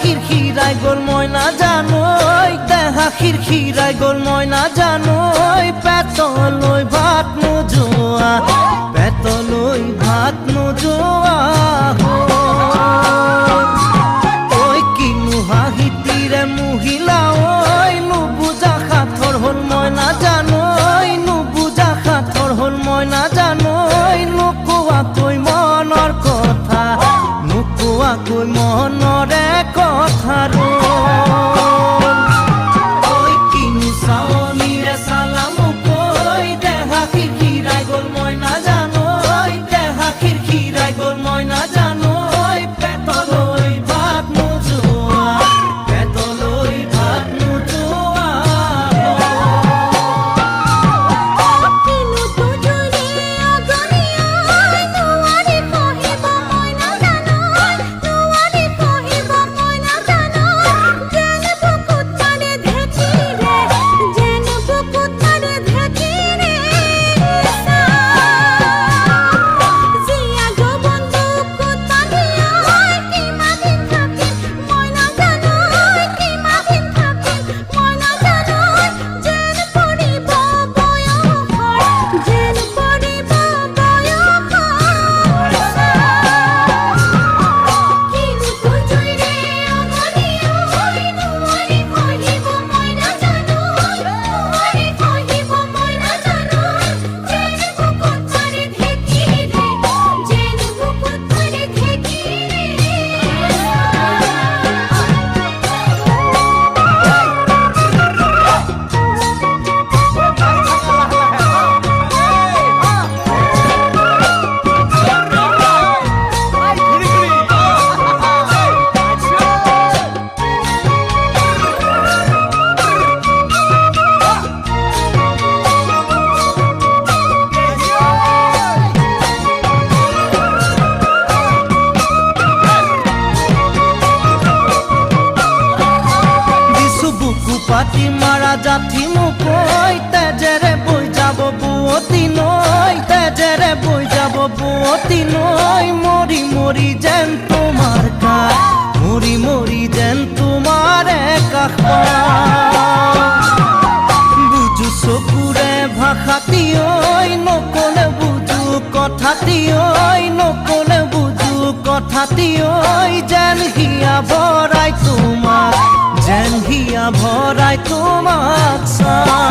খির খিরাই গোল ময়না জানোই দেহা খির খিরাই গোল ময়না জানোই পেত কুপাতি মারা জাতি মুখই তেজেরে বই যাব বুয়তি নই তেজেরে বই যাব বুয়তি নই মরি মরি যেন তোমার কা মরি মরি যেন তোমার একাখ বুঝু সকুরে ভাষাতি ওই নকলে বুঝু কথাতি ওই নকলে বুঝু কথাতি ওই যেন হিয়া বৰাই তোমাৰ ভরায় তোমাক সা